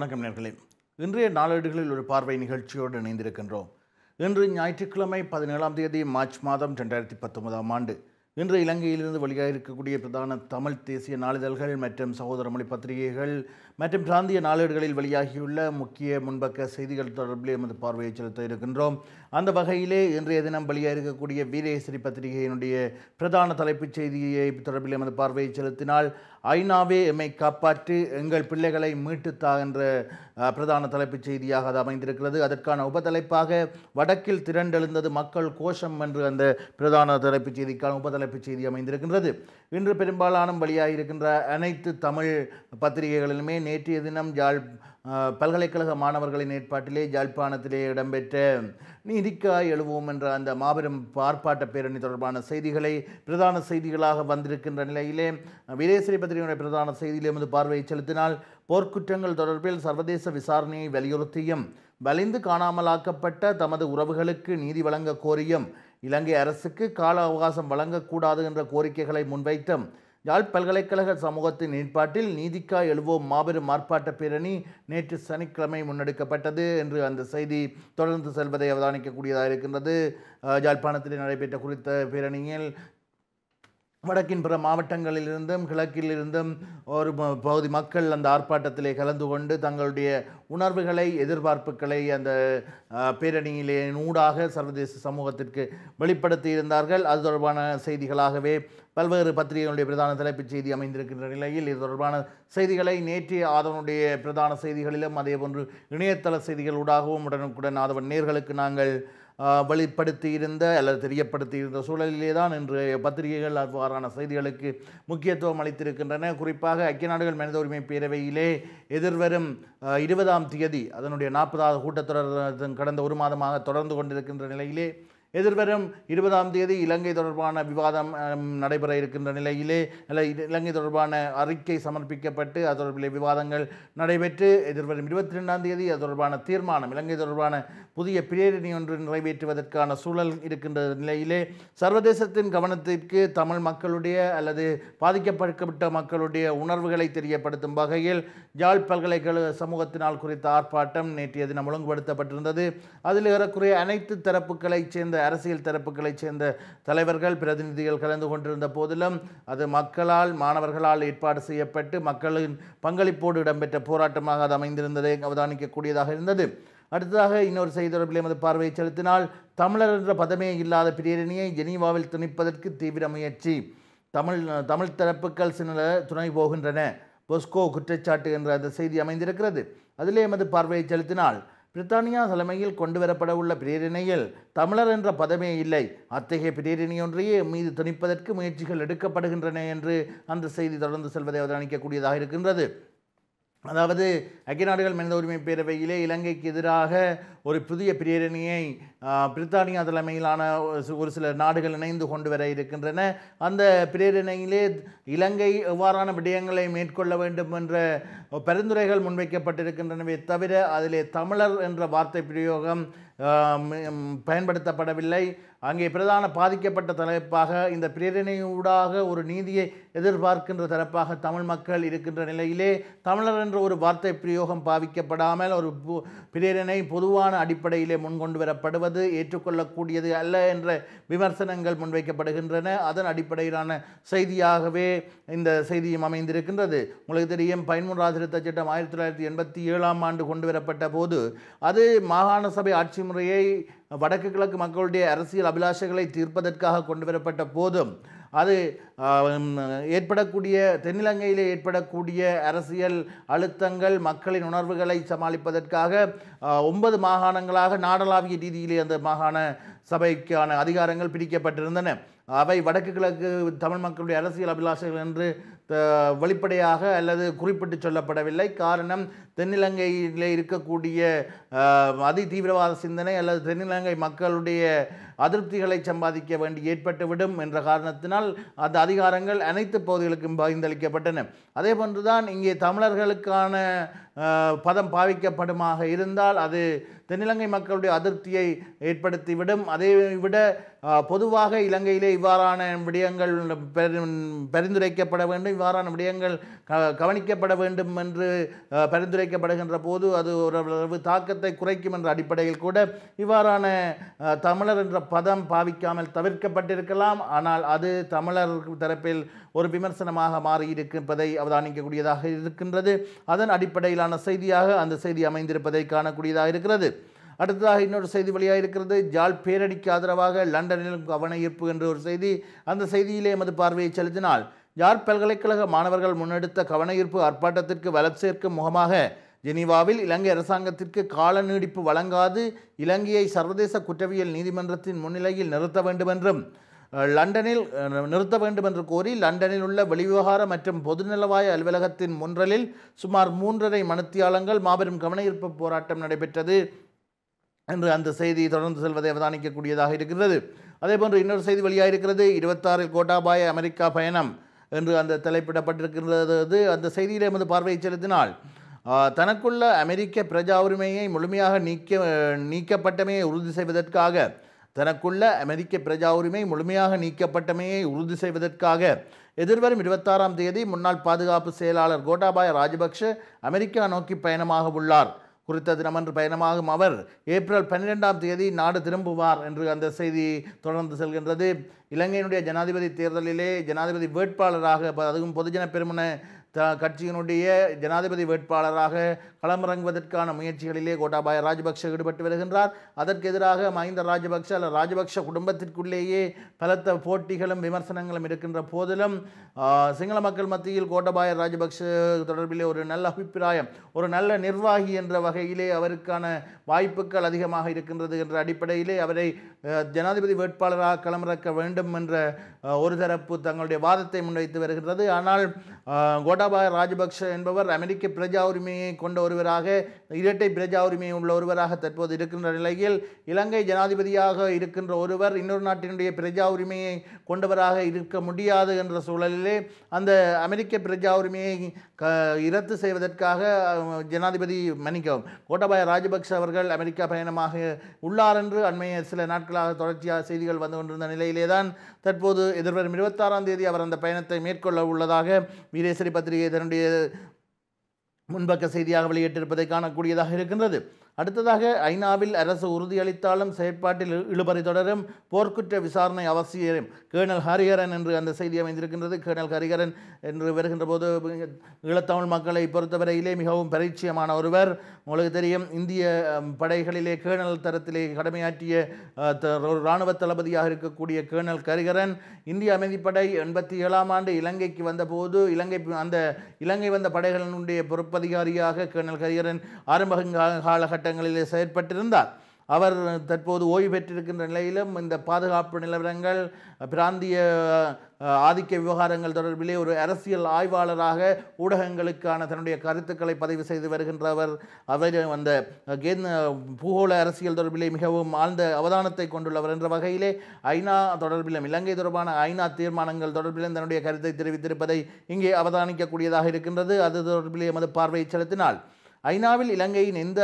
வணக்கம் நேர்களே. இன்றைய நாளேடுகளில் ஒரு பார்வை நிகழ்ச்சியோடு இணைந்திருக்கின்றோம். இன்று ஞாயிற்றுக்கிழமை பதினேழாம் தேதி மார்ச் மாதம் ரெண்டாயிரத்தி பத்தொன்பதாம் ஆண்டு. இன்று இலங்கையிலிருந்து வெளியாக இருக்கக்கூடிய பிரதான தமிழ் தேசிய நாளிதழ்கள் மற்றும் சகோதர மொழி பத்திரிகைகள் மற்றும் பிராந்திய நாளேடுகளில் வெளியாகியுள்ள முக்கிய முன்பக்க செய்திகள் தொடர்பில் எமது பார்வையை செலுத்த இருக்கின்றோம். அந்த வகையிலே இன்றைய தினம் வெளியாக இருக்கக்கூடிய வீரேஸ்வரி பத்திரிகையினுடைய பிரதான தலைப்புச் செய்தியை தொடர்பில் எமது பார்வையை செலுத்தினால் ஐநாவே எம்மை காப்பாற்றி எங்கள் பிள்ளைகளை மீட்டுத்தா என்ற பிரதான தலைப்புச் செய்தியாக அது அமைந்திருக்கிறது. அதற்கான உபதலைப்பாக வடக்கில் திரண்டெழுந்தது மக்கள் கோஷம் என்று அந்த பிரதான தலைப்புச் செய்திக்கான உபதலைப்புச் செய்தி அமைந்திருக்கின்றது. இன்று பெரும்பாலான வழியாக இருக்கின்ற அனைத்து தமிழ் பத்திரிகைகளிலுமே நேற்றைய தினம் யாழ் பல்கலைக்கழக மாணவர்களின் ஏற்பாட்டிலே ஜாழ்ப்பாணத்திலே இடம்பெற்ற நீதிக்காய் எழுவோம் என்ற அந்த மாபெரும் ஆர்ப்பாட்ட பேரணி தொடர்பான செய்திகளை பிரதான செய்திகளாக வந்திருக்கின்ற நிலையிலே விதேசரி பத்திரிகையுடைய பிரதான செய்தியிலே வந்து பார்வையை செலுத்தினால் போர்க்குற்றங்கள் தொடர்பில் சர்வதேச விசாரணையை வலியுறுத்தியும் வலிந்து காணாமலாக்கப்பட்ட தமது உறவுகளுக்கு நீதி வழங்க கோரியும் இலங்கை அரசுக்கு கால அவகாசம் வழங்கக்கூடாது என்ற கோரிக்கைகளை முன்வைத்தும் யாழ் பல்கலைக்கழக சமூகத்தின் ஏற்பாட்டில் நீதிக்காய் எழுவோம் மாபெரும் ஆர்ப்பாட்ட பேரணி நேற்று சனிக்கிழமை முன்னெடுக்கப்பட்டது என்று அந்த செய்தி தொடர்ந்து செல்வதை அவதானிக்கக்கூடியதாக இருக்கின்றது. யாழ்ப்பாணத்தில் நடைபெற்ற குறித்த பேரணியில் வடக்கின் பிற மாவட்டங்களிலிருந்தும் கிழக்கிலிருந்தும் ஒரு பகுதி மக்கள் அந்த ஆர்ப்பாட்டத்திலே கலந்து கொண்டு தங்களுடைய உணர்வுகளை எதிர்பார்ப்புகளை அந்த பேரணியிலே நூடாக சர்வதேச சமூகத்திற்கு வெளிப்படுத்தி இருந்தார்கள். அது தொடர்பான செய்திகளாகவே பல்வேறு பத்திரிகைகளுடைய பிரதான தலைப்புச் செய்தி அமைந்திருக்கின்ற நிலையில் இது தொடர்பான செய்திகளை நேற்றைய ஆதவனுடைய பிரதான செய்திகளிலும் அதேபோன்று இணையதள செய்திகளூடாகவும் உடனுக்குடன் ஆதவன் நேர்களுக்கு நாங்கள் வெளிப்படுத்தியிருந்த அல்லது தெரியப்படுத்தியிருந்த சூழலிலே தான் இன்று பத்திரிகைகள் அவ்வாறான செய்திகளுக்கு முக்கியத்துவம் அளித்திருக்கின்றன. குறிப்பாக ஐக்கிய நாடுகள் மனித உரிமை பேரவையிலே எதிர்வரும் இருபதாம் தேதி அதனுடைய நாற்பதாவது கூட்டத்தொடர் கடந்த ஒரு மாதமாக தொடர்ந்து கொண்டிருக்கின்ற நிலையிலே எதிர்வரும் இருபதாம் தேதி இலங்கை தொடர்பான விவாதம் நடைபெற இருக்கின்ற நிலையிலே இலங்கை தொடர்பான அறிக்கை சமர்ப்பிக்கப்பட்டு அது தொடர்பில் விவாதங்கள் நடைபெற்று எதிர்வரும் இருபத்தி ரெண்டாம் தேதி அது தொடர்பான தீர்மானம் இலங்கை தொடர்பான புதிய பிரேரணி ஒன்று நிறைவேற்றுவதற்கான சூழல் இருக்கின்ற நிலையிலே சர்வதேசத்தின் கவனத்திற்கு தமிழ் மக்களுடைய அல்லது பாதிக்கப்பட்ட மக்களுடைய உணர்வுகளை தெரியப்படுத்தும் வகையில் யாழ் பல்கலைக்கழக சமூகத்தினால் குறித்த ஆர்ப்பாட்டம் நேற்றைய தினம் ஒழுங்குபடுத்தப்பட்டிருந்தது. அதில் ஏறக்குறைய அனைத்து தரப்புகளைச் சேர்ந்த அரசியல் தரப்புகளைச் சேர்ந்த தலைவர்கள் பிரதிநிதிகள் கலந்து கொண்டிருந்த போதிலும் அது மக்களால் மாணவர்களால் ஏற்பாடு செய்யப்பட்டு மக்களின் பங்களிப்போடு இடம்பெற்ற போராட்டமாக அது அமைந்திருந்ததை அவதானிக்கக்கூடியதாக இருந்தது. அடுத்ததாக இன்னொரு செய்தி தொடர்பில் எமது பார்வையை செலுத்தினால் தமிழர் என்ற பதமே இல்லாத பிரேரணியை ஜெனீவாவில் திணிப்பதற்கு தீவிர முயற்சி. தமிழ் தமிழ் தரப்புகள் சில துணை போகின்றன. பொஸ்கோ குற்றச்சாட்டு என்ற அந்த செய்தி அமைந்திருக்கிறது. அதிலே எமது பார்வையை செலுத்தினால் பிரித்தானியா தலைமையில் கொண்டு வரப்பட உள்ள பிரேரணையில் தமிழர் என்ற பதமே இல்லை. அத்தகைய பிரேரணையொன்றையே மீது திணிப்பதற்கு முயற்சிகள் எடுக்கப்படுகின்றன என்று அந்த செய்தி தொடர்ந்து செல்வதை அவதானிக்கக்கூடியதாக இருக்கின்றது. அதாவது ஐக்கிய நாடுகள் மனித உரிமை பேரவையிலே இலங்கைக்கு எதிராக ஒரு புதிய பிரேரணியை பிரித்தானியா தலைமையிலான ஒரு ஒரு சில நாடுகள் இணைந்து கொண்டு வர இருக்கின்றன. அந்த பிரேரணையிலே இலங்கை எவ்வாறான விடயங்களை மேற்கொள்ள வேண்டும் என்ற பரிந்துரைகள் முன்வைக்கப்பட்டிருக்கின்றனவே தவிர அதிலே தமிழர் என்ற வார்த்தை பிரயோகம் பயன்படுத்தப்படவில்லை. அங்கே பிரதான பாதிக்கப்பட்ட தலைப்பாக இந்த பிரேரணையூடாக ஒரு நீதியை எதிர்பார்க்கின்ற தரப்பாக தமிழ் மக்கள் இருக்கின்ற நிலையிலே தமிழர் என்ற ஒரு வார்த்தை பிரயோகம் பாவிக்கப்படாமல் ஒரு பு- பிரேரணை பொதுவான அடிப்படையிலே முன்கொண்டு வரப்படுவது ஏற்றுக்கொள்ளக்கூடியது அல்ல என்ற விமர்சனங்கள் முன்வைக்கப்படுகின்றன. அதன் அடிப்படையிலான செய்தியாகவே இந்த செய்தியும் அமைந்திருக்கின்றது. உங்களுக்கு தெரியும் பயன்முறை திருத்த சட்டம் ஆயிரத்தி தொள்ளாயிரத்தி எண்பத்தி ஏழாம் ஆண்டு கொண்டு வரப்பட்ட போது அது மாகாண சபை ஆட்சி முறையை வடக்கு கிழக்கு மக்களுடைய அரசியல் அபிலாஷைகளை தீர்ப்பதற்காக கொண்டு வரப்பட்ட போதும் அது ஏற்படக்கூடிய தென்னிலங்கையிலே ஏற்படக்கூடிய அரசியல் அழுத்தங்கள் மக்களின் உணர்வுகளை சமாளிப்பதற்காக ஒன்பது மாகாணங்களாக நாடளாவிய ரீதியிலே அந்த மாகாண சபைக்கான அதிகாரங்கள் பிரிக்கப்பட்டிருந்தன. அவை வடக்கு கிழக்கு தமிழ் மக்களுடைய அரசியல் அபிலாஷைகள் என்று வெளிப்படையாக அல்லது குறிப்பிட்டு சொல்லப்படவில்லை. காரணம் தென்னிலங்கையிலே இருக்கக்கூடிய அதி தீவிரவாத சிந்தனை அல்லது தென்னிலங்கை மக்களுடைய அதிருப்திகளை சம்பாதிக்க வேண்டி ஏற்பட்டுவிடும் என்ற காரணத்தினால் அந்த அதிகாரங்கள் அனைத்து பகுதிகளுக்கும் பகிர்ந்தளிக்கப்பட்டன. அதே போன்றுதான் இங்கே தமிழர்களுக்கான பதம் பாவிக்கப்படுமாக இருந்தால் அது தென்னிலங்கை மக்களுடைய அதிருப்தியை ஏற்படுத்திவிடும். அதை விட பொதுவாக இலங்கையிலே இவ்வாறான விடயங்கள் பரிந்துரைக்கப்பட வேண்டும். இவ்வாறான விடயங்கள் க- கவனிக்கப்பட வேண்டும் என்று பரிந்துரைக்கப்படுகின்ற போது அது ஓரளவு தாக்கத்தை குறைக்கும் என்ற அடிப்படையில் கூட இவ்வாறான தமிழர் என்ற பதம் பாவிக்காமல் தவிர்க்கப்பட்டிருக்கலாம். ஆனால் அது தமிழர் தரப்பில் ஒரு விமர்சனமாக மாறி இருப்பதை அவதானிக்கக்கூடியதாக இருக்கின்றது. அதன் அடிப்படையிலான செய்தியாக அந்த செய்தி அமைந்திருப்பதை காணக்கூடியதாக இருக்கிறது. அடுத்ததாக இன்னொரு செய்தி வெளியாக இருக்கிறது ஜால் பேரணிக்கு ஆதரவாக லண்டனிலும் கவன ஈர்ப்பு என்ற ஒரு செய்தி. அந்த செய்தியிலே எமது பார்வையை செலுத்தினால் யாழ் பல்கலைக்கழக மாணவர்கள் முன்னெடுத்த கவனஈர்ப்பு ஆர்ப்பாட்டத்திற்கு வலம் சேர்க்கும் முகமாக ஜெனீவாவில் இலங்கை அரசாங்கத்திற்கு கால நீடிப்பு வழங்காது இலங்கையை சர்வதேச குற்றவியல் நீதிமன்றத்தின் முன்னிலையில் நிறுத்த வேண்டுமென்றும் லண்டனில் நிறுத்த வேண்டும் என்று கோரி லண்டனில் உள்ள வெளிவிவகார மற்றும் பொதுநலவாய அலுவலகத்தின் முன்றலில் சுமார் மூன்றரை மணித்தியாலங்கள் மாபெரும் கவனஈர்ப்பு போராட்டம் நடைபெற்றது என்று அந்த செய்தி தொடர்ந்து செல்வதை அவதானிக்கக்கூடியதாக இருக்கிறது. அதேபோன்று இன்னொரு செய்தி வெளியாக இருக்கிறது இருபத்தாறில் கோட்டாபாய அமெரிக்கா பயணம். என்று அந்த தலைப்பிடப்பட்டிருக்கின்றது. அந்த செய்தியில் எமது பார்வையை செலுத்தினால் தனக்குள்ள அமெரிக்க பிரஜா உரிமையை முழுமையாக நீக்க நீக்கப்பட்டமையை உறுதி செய்வதற்காக தனக்குள்ள அமெரிக்க பிரஜா உரிமை முழுமையாக நீக்கப்பட்டமையை உறுதி செய்வதற்காக எதிர்வரும் இருபத்தாறாம் தேதி முன்னாள் பாதுகாப்பு செயலாளர் கோட்டாபாய ராஜபக்ஷ அமெரிக்கா நோக்கி பயணமாக உள்ளார். குறித்த தினமன்று பயணமாகும் அவர். ஏப்ரல் பன்னிரெண்டாம் தேதி நாடு திரும்புவார் என்று அந்த செய்தி தொடர்ந்து செல்கின்றது. இலங்கையினுடைய ஜனாதிபதி தேர்தலிலே ஜனாதிபதி வேட்பாளராக அதுவும் பொதுஜன பெருமன த கட்சியினுடைய ஜனாதிபதி வேட்பாளராக களமிறங்குவதற்கான முயற்சிகளிலே கோட்டாபாய ராஜபக்ஷ ஈடுபட்டு வருகின்றார். அதற்கு எதிராக மஹிந்த ராஜபக்ஷ அல்ல ராஜபக்ஷ குடும்பத்திற்குள்ளேயே பலத்த போட்டிகளும் விமர்சனங்களும் இருக்கின்ற போதிலும் சிங்கள மக்கள் மத்தியில் கோட்டாபாய ராஜபக்ஷ தொடர்பிலே ஒரு நல்ல அபிப்பிராயம் ஒரு நல்ல நிர்வாகி என்ற வகையிலே அவருக்கான வாய்ப்புகள் அதிகமாக இருக்கின்றது என்ற அடிப்படையிலே அவரை ஜனாதிபதி வேட்பாளராக களமிறக்க வேண்டும் என்ற ஒரு தரப்பு தங்களுடைய வாதத்தை முன்வைத்து வருகின்றது. ஆனால் கோட்ட கோட்டாபாய ராஜபக்ஷ என்பவர் அமெரிக்க பிரஜா உரிமையை கொண்ட ஒருவராக இரட்டை பிரஜா உரிமை உள்ள ஒருவராக தற்போது இருக்கின்ற நிலையில் இலங்கை ஜனாதிபதியாக இருக்கின்ற ஒருவர் இன்னொரு நாட்டினுடைய பிரஜா உரிமையை கொண்டவராக இருக்க முடியாது என்ற சூழலிலே அந்த அமெரிக்க பிரஜா உரிமையை க இரத்து செய்வதற்காக ஜனாதிபதி மன்னிக்கவும் கோட்டாபாய ராஜபக்ஷ அவர்கள் அமெரிக்கா பயணமாக உள்ளார் என்று அண்மைய சில நாட்களாக தொடர்ச்சியாக செய்திகள் வந்து கொண்டிருந்த நிலையிலே தான் தற்போது எதிர்வரும் இருபத்தாறாம் தேதி அவர் அந்த பயணத்தை மேற்கொள்ள உள்ளதாக வீரேஸ்வரி பத்திரிகை தன்னுடைய முன்பக்க செய்தியாக வெளியிட்டிருப்பதை காணக்கூடியதாக இருக்கின்றது. அடுத்ததாக ஐநாவில் அரசு உறுதியளித்தாலும் செயற்பாட்டில் இழுபறி தொடரும். போர்க்குற்ற விசாரணை அவசியம். கேர்னல் ஹரிஹரன் என்று அந்த செய்தி அமைந்திருக்கின்றது. கேர்னல் ஹரிஹரன் என்று வருகின்ற போது ஈழத்தமிழ் மக்களை பொறுத்தவரையிலே மிகவும் பரிச்சயமான ஒருவர். உங்களுக்கு தெரியும் இந்திய படைகளிலே கேர்னல் தரத்திலே கடமையாற்றிய த- ஒரு இராணுவ தளபதியாக இருக்கக்கூடிய கேர்னல் கரிகரன் இந்திய அமைதிப்படை எண்பத்தி ஏழாம் ஆண்டு இலங்கைக்கு வந்தபோது இலங்கை அந்த இலங்கை வந்த படைகளினுடைய பொறுப்பதிகாரியாக கேர்னல் கரிகரன் ஆரம்ப காலகட்ட காலகட்டங்களிலே செயற்பட்டிருந்தார். அவர் தற்போது ஓய்வு பெற்றிருக்கின்ற நிலையிலும் இந்த பாதுகாப்பு நிலவரங்கள் பிராந்திய ஆதிக்க விவகாரங்கள் தொடர்பிலே ஒரு அரசியல் ஆய்வாளராக ஊடகங்களுக்கான தன்னுடைய கருத்துக்களை பதிவு செய்து வருகின்றவர். அவர் அந்த பூகோள அரசியல் தொடர்பிலே மிகவும் ஆழ்ந்த அவதானத்தை கொண்டுள்ளவர் என்ற வகையிலே ஐநா தொடர்பிலும் இலங்கை தொடர்பான ஐநா தீர்மானங்கள் தொடர்பிலும் தன்னுடைய கருத்தை தெரிவித்திருப்பதை இங்கே அவதானிக்கக்கூடியதாக இருக்கின்றது. அது தொடர்பிலே எமது பார்வையை செலுத்தினால். ஐநாவில் இலங்கையின் எந்த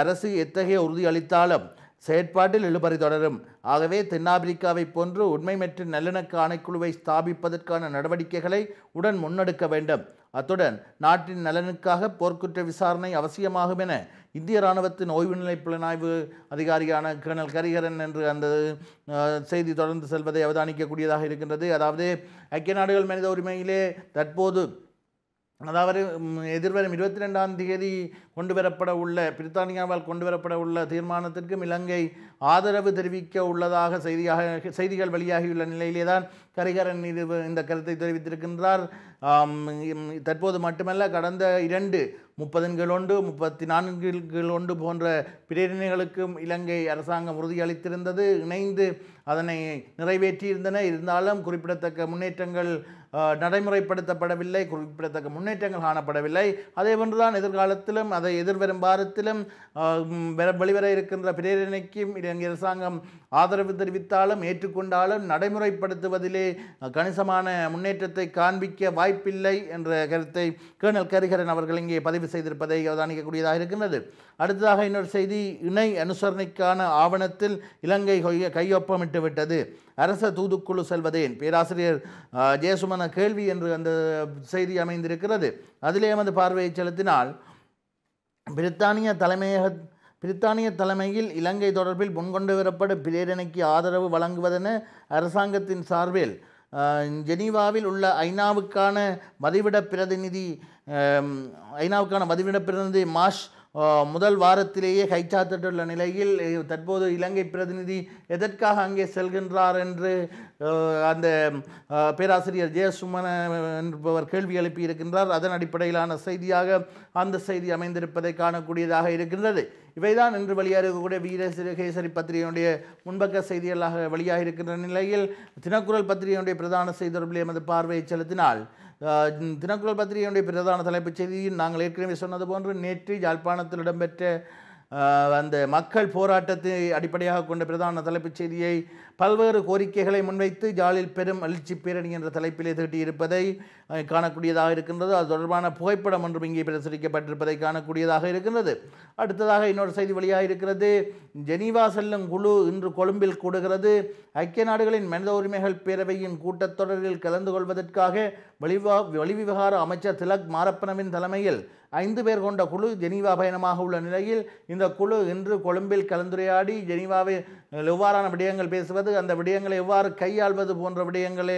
அரசு எத்தகைய உறுதியளித்தாலும் செயற்பாட்டில் இழுபறி தொடரும். ஆகவே தென்னாப்பிரிக்காவைப் போன்று உண்மை மற்றும் நல்லிணக்க ஆணைக்குழுவை ஸ்தாபிப்பதற்கான நடவடிக்கைகளை உடன் முன்னெடுக்க வேண்டும். அத்துடன் நாட்டின் நலனுக்காக போர்க்குற்ற விசாரணை அவசியமாகும் என இந்திய இராணுவத்தின் ஓய்வு நிலை புலனாய்வு அதிகாரியான கர்னல் கரிகரன் என்று அந்த செய்தி தொடர்ந்து செல்வதை அவதானிக்கக்கூடியதாக இருக்கின்றது. அதாவது ஐக்கிய நாடுகள் மனித உரிமையிலே தற்போது அதாவது எதிர்வரும் இருபத்தி ரெண்டாம் தேதி கொண்டு வரப்பட உள்ள பிரித்தானியாவால் கொண்டு வரப்பட உள்ள தீர்மானத்திற்கும் இலங்கை ஆதரவு தெரிவிக்க உள்ளதாக செய்தியாக செய்திகள் வெளியாகியுள்ள நிலையிலே தான் கரிகரன் இது இந்த கருத்தை தெரிவித்திருக்கின்றார். தற்போது மட்டுமல்ல கடந்த இரண்டு முப்பதின் கீழ் ஒன்று முப்பத்தி நான்கில் கீழ் ஒன்று போன்ற பிரேரணைகளுக்கும் இலங்கை அரசாங்கம் உறுதியளித்திருந்தது. இணைந்து அதனை நிறைவேற்றியிருந்தன. இருந்தாலும் குறிப்பிடத்தக்க முன்னேற்றங்கள் நடைமுறைப்படுத்தப்படவில்லை குறிப்பிடத்தக்க முன்னேற்றங்கள் காணப்படவில்லை. அதே போன்றுதான் எதிர்காலத்திலும் அதை எதிர்வரும் வாரத்திலும் வெளிவர இருக்கின்ற பிரேரணைக்கும் இலங்கை அரசாங்கம் ஆதரவு தெரிவித்தாலும் ஏற்றுக்கொண்டாலும் நடைமுறைப்படுத்துவதிலே கணிசமான முன்னேற்றத்தை காண்பிக்க வாய்ப்பில்லை என்ற கருத்தை கேர்னல் கரிகரன் அவர்கள் இங்கே பதிவு செய்திருப்பதை அவதானிக்கக்கூடியதாக இருக்கின்றது. அடுத்ததாக இன்னொரு செய்தி இணை அனுசரணைக்கான ஆவணத்தில் இலங்கை கையொப்பமிட்டு விட்டது அரச தூதுக்குழு செல்வதேன். பேராசிரியர் அஹ், ஜெயசுமன கேள்வி என்று அந்த செய்தி அமைந்திருக்கிறது. அதிலே எமது பார்வையை செலுத்தினால் பிரித்தானிய தலைமையக பிரித்தானிய தலைமையில் இலங்கை தொடர்பில் முன்கொண்டு வரப்படும் பிரேரணைக்கு ஆதரவு வழங்குவதென அரசாங்கத்தின் சார்பில் ஜெனீவாவில் உள்ள ஐநாவுக்கான மதிவிட பிரதிநிதி ஐநாவுக்கான மதிவிட பிரதிநிதி மாஷ் முதல் வாரத்திலேயே கைச்சாத்திட்டுள்ள நிலையில் தற்போது இலங்கை பிரதிநிதி எதற்காக அங்கே செல்கின்றார் என்று அந்த பேராசிரியர் ஜெயசுமன என்பவர் கேள்வி எழுப்பியிருக்கின்றார். அதன் அடிப்படையிலான செய்தியாக அந்த செய்தி அமைந்திருப்பதை காணக்கூடியதாக இருக்கின்றது. இவைதான் இன்று வெளியாக இருக்கக்கூடிய வீரசிறகேசரி பத்திரிகையினுடைய முன்பக்க செய்திகளாக வெளியாக இருக்கின்ற நிலையில் தினக்குரல் பத்திரிகையினுடைய பிரதான செய்தி தொடர்பில் எமது பார்வையை செலுத்தினால் தினக்குரல் பத்திரிகையுடைய பிரதான தலைப்புச் செய்தியில் நாங்கள் ஏற்கனவே சொன்னது போன்று நேற்று யாழ்ப்பாணத்தில் இடம்பெற்ற அந்த மக்கள் போராட்டத்தை அடிப்படையாக கொண்ட பிரதான தலைப்புச் செய்தியை பல்வேறு கோரிக்கைகளை முன்வைத்து ஜாலில் பெரும் எழுச்சி பேரணி என்ற தலைப்பிலே தீட்டியிருப்பதை காணக்கூடியதாக இருக்கின்றது. அது தொடர்பான புகைப்படம் ஒன்றும் இங்கே பிரசுரிக்கப்பட்டிருப்பதை காணக்கூடியதாக இருக்கின்றது. அடுத்ததாக இன்னொரு செய்தி வழியாக இருக்கிறது. ஜெனீவா செல்லும் குழு இன்று கொழும்பில் கூடுகிறது. ஐக்கிய நாடுகளின் மனித உரிமைகள் பேரவையின் கூட்டத்தொடரில் கலந்து கொள்வதற்காக வெளிவா வெளிவிவகார அமைச்சர் திலக் மாரப்பனவின் தலைமையில் ஐந்து பேர் கொண்ட குழு ஜெனீவா பயணமாக உள்ள நிலையில் இந்த குழு இன்று கொழும்பில் கலந்துரையாடி ஜெனீவாவை எவ்வாறான விடயங்கள் பேசுவது அந்த விடயங்களை எவ்வாறு கையாள்வது போன்ற விடயங்களை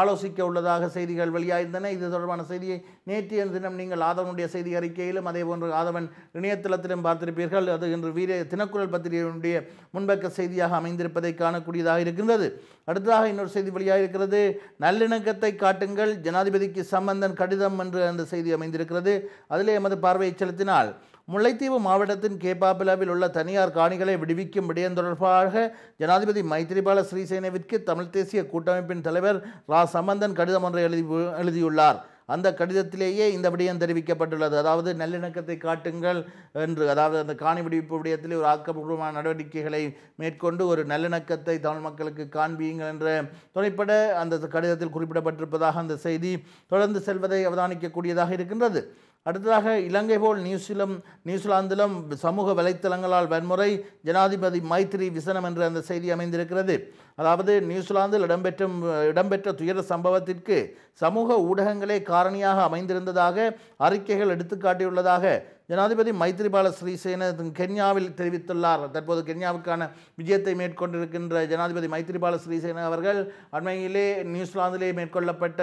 ஆலோசிக்க உள்ளதாக செய்திகள் வெளியாயிருந்தன இது தொடர்பான செய்தியை நேற்றைய தினம் நீங்கள் ஆதவனுடைய செய்தி அறிக்கையிலும் அதே போன்று ஆதவன் இணையதளத்திலும் பார்த்திருப்பீர்கள். அது இன்று வீர தினக்குரல் பத்திரிகையினுடைய முன்பக்க செய்தியாக அமைந்திருப்பதை காணக்கூடியதாக இருக்கின்றது. அடுத்ததாக இன்னொரு செய்தி வெளியாக இருக்கிறது நல்லிணக்கத்தை காட்டுங்கள் ஜனாதிபதிக்கு சம்பந்தன் கடிதம் என்று அந்த செய்தி அமைந்திருக்கிறது. அதிலே எமது பார்வையை செலுத்தினால் முல்லைத்தீவு மாவட்டத்தின் கேபாபிலாவில் உள்ள தனியார் காணிகளை விடுவிக்கும் விடயம் தொடர்பாக ஜனாதிபதி மைத்திரிபால ஸ்ரீசேனவிற்கு தமிழ் தேசிய கூட்டமைப்பின் தலைவர் ரா. சம்பந்தன் கடிதம் ஒன்றை எழுதி எழுதியுள்ளார். அந்த கடிதத்திலேயே இந்த விடயம் தெரிவிக்கப்பட்டுள்ளது. அதாவது நல்லிணக்கத்தை காட்டுங்கள் என்று அதாவது அந்த காணி விடுவிப்பு விடயத்தில் ஒரு ஆக்கப்பூர்வமான நடவடிக்கைகளை மேற்கொண்டு ஒரு நல்லிணக்கத்தை தமிழ் மக்களுக்கு காண்பியுங்கள் என்ற துணைப்பட அந்த கடிதத்தில் குறிப்பிடப்பட்டிருப்பதாக அந்த செய்தி தொடர்ந்து செல்வதை அவதானிக்கக்கூடியதாக இருக்கின்றது. அடுத்ததாக இலங்கை போல் நியூசிலம் நியூசிலாந்திலும் சமூக வலைத்தளங்களால் வன்முறை ஜனாதிபதி மைத்ரி விசனம் என்று அந்த செய்தி அமைந்திருக்கிறது. அதாவது நியூசிலாந்தில் இடம்பெற்ற இடம்பெற்ற துயர சம்பவத்திற்கு சமூக ஊடகங்களே காரணியாக அமைந்திருந்ததாக அறிக்கைகள் எடுத்துக்காட்டியுள்ளதாக ஜனாதிபதி மைத்ரிபால ஸ்ரீசேன கென்யாவில் தெரிவித்துள்ளார். தற்போது கென்யாவுக்கான விஜயத்தை மேற்கொண்டிருக்கின்ற ஜனாதிபதி மைத்ரிபால ஸ்ரீசேன அவர்கள் அண்மையிலே நியூசிலாந்திலே மேற்கொள்ளப்பட்ட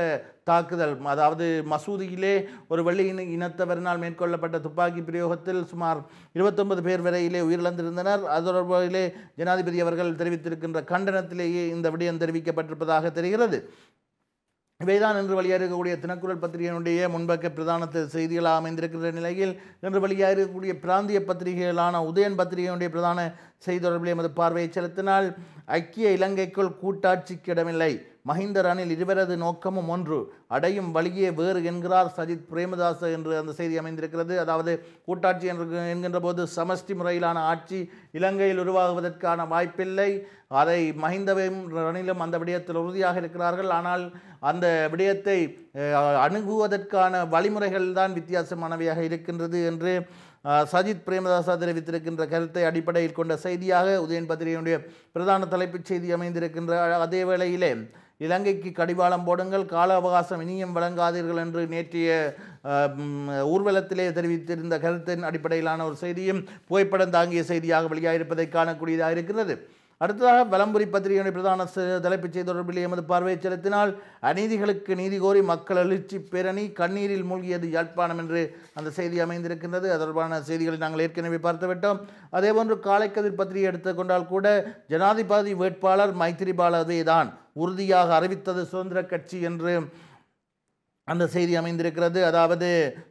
தாக்குதல் அதாவது மசூதியிலே ஒரு வெள்ளி இன இனத்தவரினால் மேற்கொள்ளப்பட்ட துப்பாக்கி பிரயோகத்தில் சுமார் இருபத்தொன்பது பேர் வரையிலே உயிரிழந்திருந்தனர். அது தொடர்பிலே ஜனாதிபதி அவர்கள் தெரிவித்திருக்கின்ற கண்டனத்திலே கண்டனத்திலேயே இந்த விடயம் தெரிவிக்கப்பட்டிருப்பதாக தெரிகிறது. இவைதான் இன்று வெளியாக இருக்கக்கூடிய தினக்குரல் பத்திரிகையினுடைய முன்பக்க பிரதான செய்திகளாக அமைந்திருக்கிற நிலையில் இன்று வழியாக இருக்கக்கூடிய பிராந்திய பத்திரிகைகளான உதயன் பத்திரிகையினுடைய பிரதான செய்தி தொடர்பில் எமது பார்வையை செலுத்தினால் ஐக்கிய இலங்கைக்குள் கூட்டாட்சிக்கு இடமில்லை மஹிந்த ரணில் இருவரது நோக்கமும் ஒன்று அடையும் வழியே வேறு என்கிறார் சஜித் பிரேமதாஸ் என்று அந்த செய்தி அமைந்திருக்கிறது. அதாவது கூட்டாட்சி என்று என்கின்ற போது சமஷ்டி முறையிலான ஆட்சி இலங்கையில் உருவாகுவதற்கான வாய்ப்பில்லை. அதை மஹிந்தவையும் ரணிலும் அந்த விடயத்தில் உறுதியாக இருக்கிறார்கள். ஆனால் அந்த விடயத்தை அணுகுவதற்கான வழிமுறைகள் தான் வித்தியாசமானவையாக இருக்கின்றது என்று சஜித் பிரேமதாசா தெரிவித்திருக்கின்ற கருத்தை அடிப்படையில் கொண்ட செய்தியாக உதயன் பத்திரிகையினுடைய பிரதான தலைப்புச் செய்தி அமைந்திருக்கின்ற அதே வேளையிலே இலங்கைக்கு கடிவாளம் போடுங்கள் கால அவகாசம் இனியும் வழங்காதீர்கள் என்று நேற்றைய ஊர்வலத்திலே தெரிவித்திருந்த கருத்தின் அடிப்படையிலான ஒரு செய்தியும் புகைப்படம் தாங்கிய செய்தியாக வெளியாகியிருப்பதை காணக்கூடியதாக இருக்கிறது அடுத்ததாக வலம்புரி பத்திரிகையுடைய பிரதான தலைப்புச் செய்தி தொடர்பில் எமது பார்வையை செலுத்தினால் அநீதிகளுக்கு நீதி கோரி மக்கள் எழுச்சி பேரணி கண்ணீரில் மூழ்கியது யாழ்ப்பாணம் என்று அந்த செய்தி அமைந்திருக்கின்றது. அது தொடர்பான செய்திகளை நாங்கள் ஏற்கனவே பார்த்துவிட்டோம். அதேபோன்று காலைக்கதிர் பத்திரிகை எடுத்துக்கொண்டால் கூட ஜனாதிபதி வேட்பாளர் மைத்திரிபாலவே தான் உறுதியாக அறிவித்தது சுதந்திர கட்சி என்று அந்த செய்தி அமைந்திருக்கிறது. அதாவது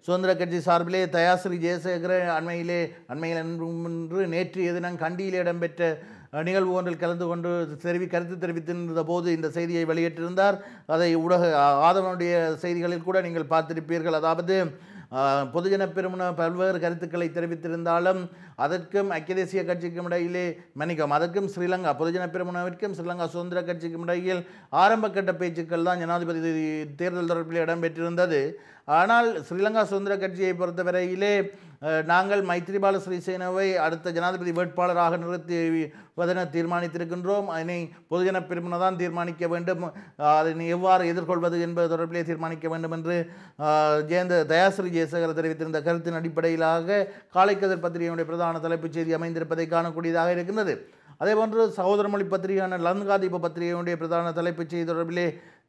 சுதந்திர கட்சி சார்பிலே தயாஸ்ரீ ஜெயசேகர அண்மையிலே அண்மையில் என்று நேற்று எதினம் கண்டியில் இடம்பெற்ற நிகழ்வு ஒன்றில் கலந்து கொண்டு தெரிவி கருத்து தெரிவித்திருந்த போது இந்த செய்தியை வெளியிட்டிருந்தார். அதை ஊடக ஆதவனுடைய செய்திகளில் கூட நீங்கள் பார்த்திருப்பீர்கள். அதாவது பொதுஜன பெருமன பல்வேறு கருத்துக்களை தெரிவித்திருந்தாலும் அதற்கும் ஐக்கிய தேசிய கட்சிக்கும் இடையிலே மன்னிக்கும் அதற்கும் ஸ்ரீலங்கா பொதுஜன பெருமனவிற்கும் ஸ்ரீலங்கா சுதந்திர கட்சிக்கும் இடையில் ஆரம்ப கட்ட பேச்சுக்கள் தான் ஜனாதிபதி தேர்தல் தொடர்பில் இடம்பெற்றிருந்தது. ஆனால் ஸ்ரீலங்கா சுதந்திர கட்சியை பொறுத்தவரையிலே நாங்கள் மைத்ரிபால ஸ்ரீசேனாவை அடுத்த ஜனாதிபதி வேட்பாளராக நிறுத்துவதென தீர்மானித்திருக்கின்றோம். அதனை பொதுஜன பெருமுன தான் தீர்மானிக்க வேண்டும். அதனை எவ்வாறு எதிர்கொள்வது என்பது தொடர்பிலே தீர்மானிக்க வேண்டும் என்று ஜெயந்த தயாஸ்ரீ ஜெயசேகர் தெரிவித்திருந்த கருத்தின் அடிப்படையிலாக காலைக்கதிர் பத்திரிகையினுடைய பிரதான தலைப்புச் செய்தி அமைந்திருப்பதை காணக்கூடியதாக இருக்கின்றது. அதேபோன்று சகோதரமொழி பத்திரிகையான லங்காதீப பத்திரிகையுடைய பிரதான தலைப்புச் செய்தி தொடர்பிலே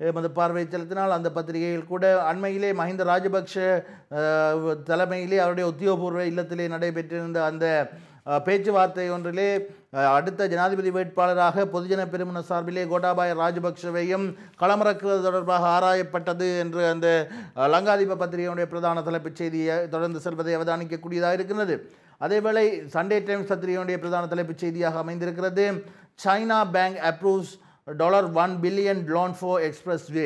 எமது பார்வை செலுத்தினால் அந்த பத்திரிகையில் கூட அண்மையிலே மஹிந்த ராஜபக்ஷ தலைமையிலே அவருடைய உத்தியோகபூர்வ இல்லத்திலே நடைபெற்றிருந்த அந்த பேச்சுவார்த்தை ஒன்றிலே அடுத்த ஜனாதிபதி வேட்பாளராக பொதுஜன பெருமன சார்பிலே கோட்டாபாய ராஜபக்ஷவையும் களமிறக்குவது தொடர்பாக ஆராயப்பட்டது என்று அந்த லங்காதிப பத்திரிகையுடைய பிரதான தலைப்புச் செய்தியை தொடர்ந்து செல்வதை அவதானிக்கக்கூடியதாக இருக்கிறது அதேவேளை சண்டே டைம்ஸ் பத்திரிகையுடைய பிரதான தலைப்புச் செய்தியாக அமைந்திருக்கிறது. China bank approves dollar one billion loan for expressway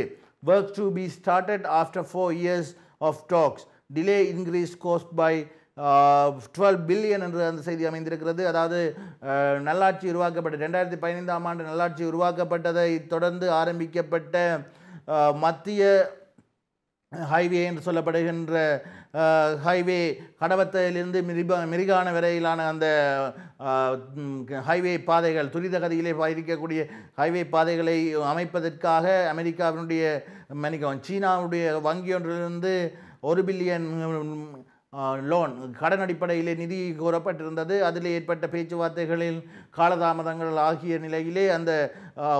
work to be started after four years of talks delay increase cost by twelve billion என்று அந்த செய்தி அமைந்திருக்கிறது. அதாவது uh, நல்லாட்சி உருவாக்கப்பட்ட ரெண்டாயிரத்தி பதினைந்தாம் ஆண்டு நல்லாட்சி உருவாக்கப்பட்டதை தொடர்ந்து ஆரம்பிக்கப்பட்ட uh, மத்திய ஹைவே என்று சொல்லப்படுகின்ற ஹைவே கடவத்திலிருந்து மிரிபா மிரிகான வரையிலான அந்த ஹைவே பாதைகள் துரித கதியிலே இருக்கக்கூடிய ஹைவே பாதைகளை அமைப்பதற்காக அமெரிக்காவினுடைய மன்னிக்கவும் சீனாவுடைய வங்கி ஒன்றிலிருந்து ஒரு பில்லியன் லோன் கடன் அடிப்படையிலே நிதி கோரப்பட்டிருந்தது. அதில் ஏற்பட்ட பேச்சுவார்த்தைகளில் காலதாமதங்கள் ஆகிய நிலையிலே அந்த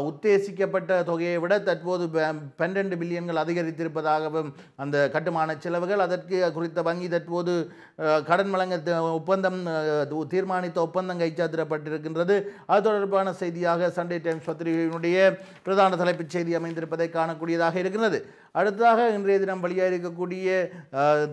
உத்தேசிக்கப்பட்ட தொகையை விட தற்போது பன்னெண்டு பில்லியன்கள் அதிகரித்திருப்பதாகவும் அந்த கட்டுமான செலவுகள் அதற்கு குறித்த வங்கி தற்போது கடன் வழங்க ஒப்பந்தம் தீர்மானித்த ஒப்பந்தம் கைச்சாத்திடப்பட்டிருக்கின்றது. அது தொடர்பான செய்தியாக சண்டே டைம்ஸ் பத்திரிகையினுடைய பிரதான தலைப்புச் செய்தி அமைந்திருப்பதை காணக்கூடியதாக இருக்கிறது. அடுத்ததாக இன்றைய தினம் வழியாக இருக்கக்கூடிய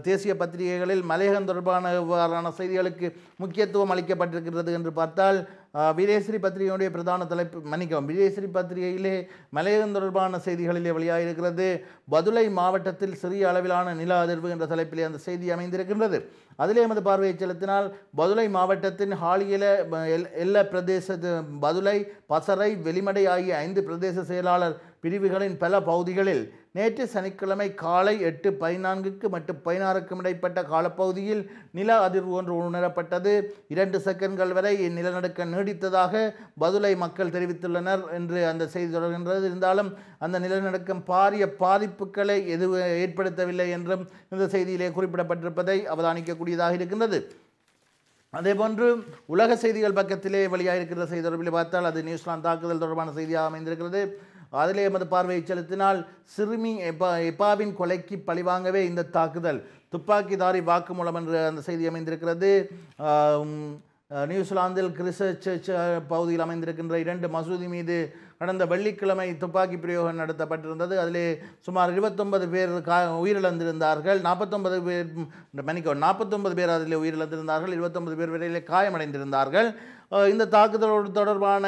தேசிய பத்திரிகைகளில் மலையகம் தொடர்பான இவ்வாறான செய்திகளுக்கு முக்கியத்துவம் அளிக்கப்பட்டிருக்கிறது என்று பார்த்தால் விஜயஸ்ரீ பத்திரிகையுடைய பிரதான தலைப்பு மன்னிக்கவும் விஜயஸ்ரீ பத்திரிகையிலே மலையகம் தொடர்பான செய்திகளிலே வெளியாகிருக்கிறது பதுளை மாவட்டத்தில் சிறிய அளவிலான நில அதிர்வு என்ற தலைப்பிலே அந்த செய்தி அமைந்திருக்கின்றது. அதிலே எமது பார்வையை செலுத்தினால் பதுளை மாவட்டத்தின் ஹாலியில எல்- எல்ல பிரதேச பதுளை பசறை வெளிமடை ஆகிய ஐந்து பிரதேச செயலாளர் பிரிவுகளின் பல பகுதிகளில் நேற்று சனிக்கிழமை காலை எட்டு பதினான்குக்கு மற்றும் பதினாறுக்கும் இடைப்பட்ட காலப்பகுதியில் நில அதிர்வு ஒன்று உணரப்பட்டது. இரண்டு செகண்ட்கள் வரை இந்நிலநடுக்கம் நீடித்ததாக பதுளை மக்கள் தெரிவித்துள்ளனர் என்று அந்த செய்தி தொடர்கின்றது. இருந்தாலும் அந்த நிலநடுக்கம் பாரிய பாதிப்புகளை எதுவும் ஏற்படுத்தவில்லை என்றும் இந்த செய்தியிலே குறிப்பிடப்பட்டிருப்பதை அவதானிக்கக்கூடியதாக இருக்கின்றது. அதேபோன்று உலக செய்திகள் பக்கத்திலே வெளியாக இருக்கிற செய்தி தொடர்பில் பார்த்தால் அது நியூசிலாந்து தாக்குதல் தொடர்பான செய்தியாக அமைந்திருக்கிறது. அதில் எமது பார்வையை செலுத்தினால் சிறுமி எப்பா எப்பாவின் கொலைக்கு பழிவாங்கவே இந்த தாக்குதல். துப்பாக்கிதாரி வாக்குமூலம் என்று அந்த செய்தி அமைந்திருக்கிறது. நியூசிலாந்தில் கிறிஸ்டர்ச் சர்ச் பகுதியில் அமைந்திருக்கின்ற இரண்டு மசூதி மீது கடந்த வெள்ளிக்கிழமை துப்பாக்கி பிரயோகம் நடத்தப்பட்டிருந்தது. அதிலே சுமார் இருபத்தொன்பது பேர் கா உயிரிழந்திருந்தார்கள். நாற்பத்தொன்பது பேர் மன்னிக்கோ நாற்பத்தொன்பது பேர் அதில் உயிரிழந்திருந்தார்கள். இருபத்தொன்பது பேர் வரையிலே காயமடைந்திருந்தார்கள். இந்த தாக்குதலோடு தொடர்பான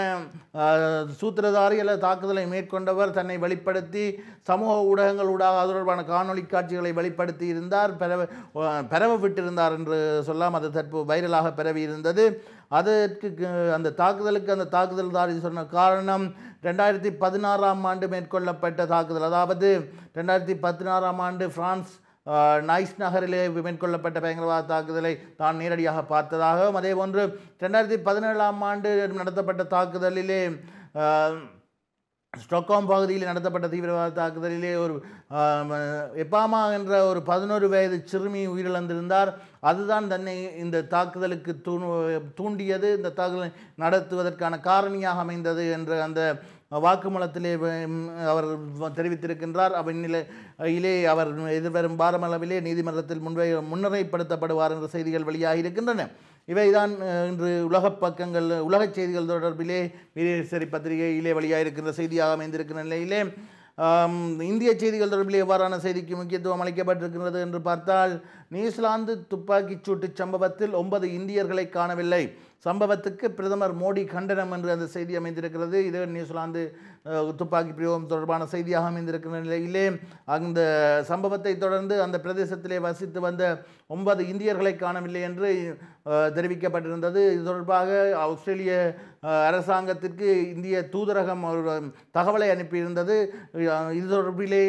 சூத்திரதாரி அல்லது தாக்குதலை மேற்கொண்டவர் தன்னை வெளிப்படுத்தி சமூக ஊடகங்கள் ஊடாக அது தொடர்பான காணொலி காட்சிகளை வெளிப்படுத்தி இருந்தார். பெறவ பெறவ விட்டிருந்தார் என்று சொல்லாம் அது தற்போது வைரலாக பரவி இருந்தது அதற்கு அந்த தாக்குதலுக்கு அந்த தாக்குதல்தாரி சொன்ன காரணம் ரெண்டாயிரத்தி பதினாறாம் ஆண்டு மேற்கொள்ளப்பட்ட தாக்குதல். அதாவது ரெண்டாயிரத்தி பதினாறாம் ஆண்டு பிரான்ஸ் நைஸ் நகரிலே மேற்கொள்ளப்பட்ட பயங்கரவாத தாக்குதலை தான் நேரடியாக பார்த்ததாகவும் அதேபோன்று ரெண்டாயிரத்தி பதினேழாம் ஆண்டு நடத்தப்பட்ட தாக்குதலிலே ஆஹ், பகுதியில் நடத்தப்பட்ட தீவிரவாத தாக்குதலிலே ஒரு எப்பாமா என்ற ஒரு பதினோரு வயது சிறுமி உயிரிழந்திருந்தார். அதுதான் தன்னை இந்த தாக்குதலுக்கு தூண் தூண்டியது. இந்த தாக்குதலை நடத்துவதற்கான காரணியாக அமைந்தது என்ற அந்த வாக்குமூலத்திலே அவர் தெரிவித்திருக்கின்றார். இலே அவர் எதிர்வரும் வாரமளவிலே நீதிமன்றத்தில் முன்வை முன்னிறைப்படுத்தப்படுவார் என்ற செய்திகள் வெளியாகி இருக்கின்றன இவைதான் இன்று உலகப் பக்கங்கள் உலகச் செய்திகள் தொடர்பிலே வீரேஸ்வரி பத்திரிகையிலே வெளியாக இருக்கின்ற செய்தியாக அமைந்திருக்கிற நிலையிலே இந்திய செய்திகள் தொடர்பில் எவ்வாறான செய்திக்கு முக்கியத்துவம் அளிக்கப்பட்டிருக்கிறது என்று பார்த்தால் நியூசிலாந்து துப்பாக்கிச் சூட்டு சம்பவத்தில் ஒன்பது இந்தியர்களை காணவில்லை. சம்பவத்துக்கு பிரதமர் மோடி கண்டனம் என்று அந்த செய்தி அமைந்திருக்கிறது. இது நியூசிலாந்து துப்பாக்கி பிரயோகம் தொடர்பான செய்தியாக அமைந்திருக்கிற நிலையிலே அந்த சம்பவத்தை தொடர்ந்து அந்த பிரதேசத்திலே வசித்து வந்த ஒன்பது இந்தியர்களை காணவில்லை என்று தெரிவிக்கப்பட்டிருந்தது. இது தொடர்பாக ஆஸ்திரேலிய அரசாங்கத்திற்கு இந்திய தூதரகம் ஒரு தகவலை அனுப்பியிருந்தது. இது தொடர்பிலே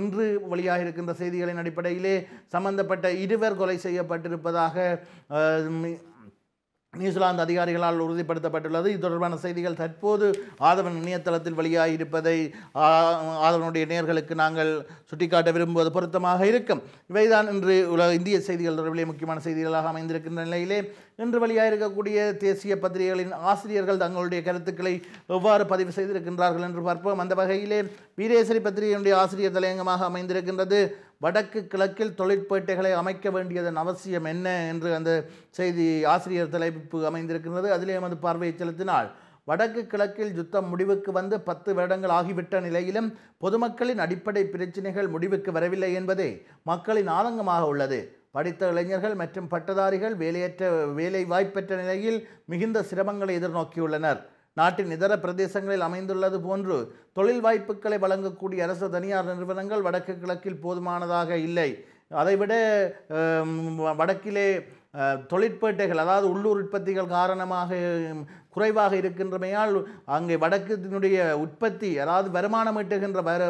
இன்று வெளியாக இருக்கின்ற செய்திகளின் அடிப்படையிலே சம்பந்தப்பட்ட இருவர் கொலை செய்யப்பட்டிருப்பதாக நியூசிலாந்து அதிகாரிகளால் உறுதிப்படுத்தப்பட்டுள்ளது. இது தொடர்பான செய்திகள் தற்போது ஆதவன் இணையதளத்தில் வழியாக இருப்பதை ஆதவனுடைய நேர்களுக்கு நாங்கள் சுட்டிக்காட்ட விரும்புவது பொருத்தமாக இருக்கும். இவைதான் இன்று உலக இந்திய செய்திகள் தொடர்பிலே முக்கியமான செய்திகளாக அமைந்திருக்கின்ற நிலையிலே இன்று வெளியாக இருக்கக்கூடிய தேசிய பத்திரிகைகளின் ஆசிரியர்கள் தங்களுடைய கருத்துக்களை எவ்வாறு பதிவு செய்திருக்கின்றார்கள் என்று பார்ப்போம். அந்த வகையிலே வீரேசரி பத்திரிகையினுடைய ஆசிரியர் தலையங்கமாக அமைந்திருக்கின்றது. வடக்கு கிழக்கில் தொழிற்பேட்டைகளை அமைக்க வேண்டியதன் அவசியம் என்ன என்று அந்த செய்தி ஆசிரியர் தலைப்பு அமைந்திருக்கின்றது. அதிலே எமது பார்வையை செலுத்தினால் வடக்கு கிழக்கில் யுத்தம் முடிவுக்கு வந்து பத்து வருடங்கள் ஆகிவிட்ட நிலையிலும் பொதுமக்களின் அடிப்படை பிரச்சினைகள் முடிவுக்கு வரவில்லை என்பதே மக்களின் ஆதங்கமாக உள்ளது. படித்த இளைஞர்கள் மற்றும் பட்டதாரிகள் வேலையற்ற வேலை வாய்ப்பற்ற நிலையில் மிகுந்த சிரமங்களை எதிர்நோக்கியுள்ளனர். நாட்டின் இதர பிரதேசங்களில் அமைந்துள்ளது போன்று தொழில் வாய்ப்புகளை வழங்கக்கூடிய அரசு தனியார் நிறுவனங்கள் வடக்கு கிழக்கில் போதுமானதாக இல்லை. அதைவிட வடக்கிலே தொழிற்பேட்டைகள் அதாவது உள்ளூர் உற்பத்திகள் காரணமாக குறைவாக இருக்கின்றமையால் அங்கே வடக்கினுடைய உற்பத்தி அதாவது வருமானம் ஈட்டுகின்ற வர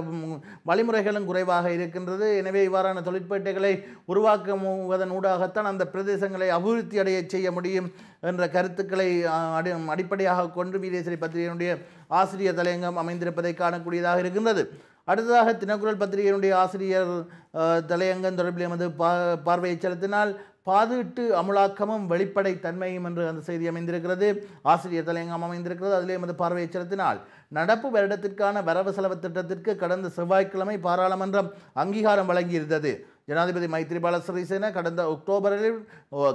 வழிமுறைகளும் குறைவாக இருக்கின்றது. எனவே இவ்வாறான தொழிற்பேட்டைகளை உருவாக்குவதன் ஊடாகத்தான் அந்த பிரதேசங்களை அபிவிருத்தி அடைய செய்ய முடியும் என்ற கருத்துக்களை அடி அடிப்படையாக கொண்டு வீரேசரி பத்திரிகையினுடைய ஆசிரியர் தலையங்கம் அமைந்திருப்பதை காணக்கூடியதாக இருக்கின்றது. அடுத்ததாக தினக்குரல் பத்திரிகையினுடைய ஆசிரியர் தலையங்கம் தொடர்பில் எமது பா பார்வையை செலுத்தினால் பாதுட்டு அமுலாக்கமும் வெளிப்படை தன்மையும் என்று அந்த செய்தி அமைந்திருக்கிறது. ஆசிரியர் தலையங்கம் அமைந்திருக்கிறது. அதிலே எமது பார்வையை செலுத்தினால் நடப்பு வருடத்திற்கான வரவு செலவு திட்டத்திற்கு கடந்த செவ்வாய்க்கிழமை பாராளுமன்றம் அங்கீகாரம் வழங்கியிருந்தது. ஜனாதிபதி மைத்ரிபால சிறிசேன கடந்த அக்டோபரில்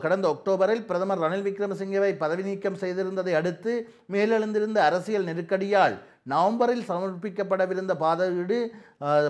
கடந்த அக்டோபரில் பிரதமர் ரணில் விக்ரமசிங்கவை பதவி நீக்கம் செய்திருந்ததை அடுத்து மேலெழுந்திருந்த அரசியல் நெருக்கடியால் நவம்பரில் சமர்ப்பிக்கப்படவிருந்த பாதகீடு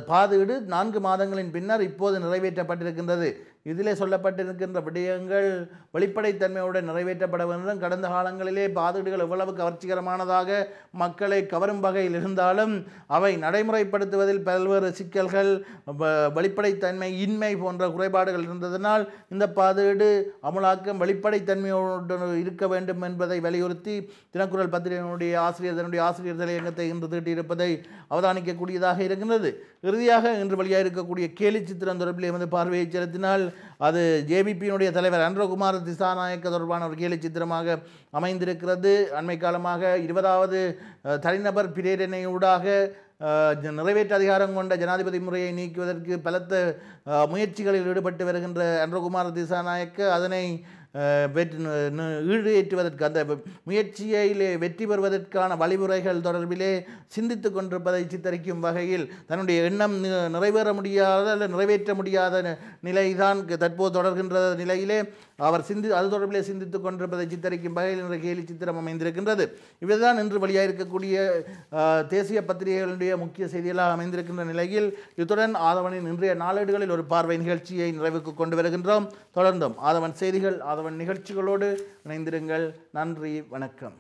பாதையீடு நான்கு மாதங்களின் பின்னர் இப்போது நிறைவேற்றப்பட்டிருக்கின்றது. இதிலே சொல்லப்பட்டிருக்கின்ற விடயங்கள் வெளிப்படைத்தன்மையுடன் நிறைவேற்றப்பட வேண்டும். கடந்த காலங்களிலே பாதீடுகள் எவ்வளவு கவர்ச்சிகரமானதாக மக்களை கவரும் வகையில் இருந்தாலும் அவை நடைமுறைப்படுத்துவதில் பல்வேறு சிக்கல்கள் வ- வெளிப்படைத்தன்மை இன்மை போன்ற குறைபாடுகள் இருந்ததனால் இந்த பாதீடு அமலாக்கம் வெளிப்படைத்தன்மையோடு இருக்க வேண்டும் என்பதை வலியுறுத்தி தினக்குரல் பத்திரிகையினுடைய ஆசிரியர் தன்னுடைய ஆசிரியர் தலையங்கத்தை இன்று தீட்டியிருப்பதை அவதானிக்கக்கூடியதாக இருக்கின்றது. இறுதியாக இன்று வழியாக இருக்கக்கூடிய கேலி சித்திரம் தொடர்பில் எமது பார்வையை செலுத்தினால் அது ஜேபிபியினுடைய தலைவர் அன்றகுமார் திசாநாயக்க தொடர்பான ஒரு கேலி சித்திரமாக அமைந்திருக்கிறது. அண்மை காலமாக இருபதாவது தனிநபர் பிரேரணையூடாக நிறைவேற்று அதிகாரம் கொண்ட ஜனாதிபதி முறையை நீக்குவதற்கு பலத்த முயற்சிகளில் ஈடுபட்டு வருகின்ற அன்றகுமார் திசாநாயக்க அதனை ஈடேற்றுவதற்கு அந்த முயற்சியிலே வெற்றி பெறுவதற்கான வழிமுறைகள் தொடர்பிலே சிந்தித்து கொண்டிருப்பதை சித்தரிக்கும் வகையில் தன்னுடைய எண்ணம் நிறைவேற முடியாத அல்லது நிறைவேற்ற முடியாத நிலைதான் தற்போது தொடர்கின்ற நிலையிலே அவர் சிந்தி அது தொடர்பிலே சிந்தித்துக் கொண்டிருப்பதை சித்தரிக்கும் வகையில் என்ற கேலி சித்திரம் அமைந்திருக்கின்றது. இவைதான் இன்று வெளியாக இருக்கக்கூடிய தேசிய பத்திரிகைகளுடைய முக்கிய செய்திகளாக அமைந்திருக்கின்ற நிலையில் இத்துடன் ஆதவனின் இன்றைய நாளேடுகளில் ஒரு பார்வை நிகழ்ச்சியை நிறைவுக்கு கொண்டு வருகின்றோம். தொடர்ந்தும் ஆதவன் செய்திகள் ஆதவன் நிகழ்ச்சிகளோடு இணைந்திருங்கள். நன்றி வணக்கம்.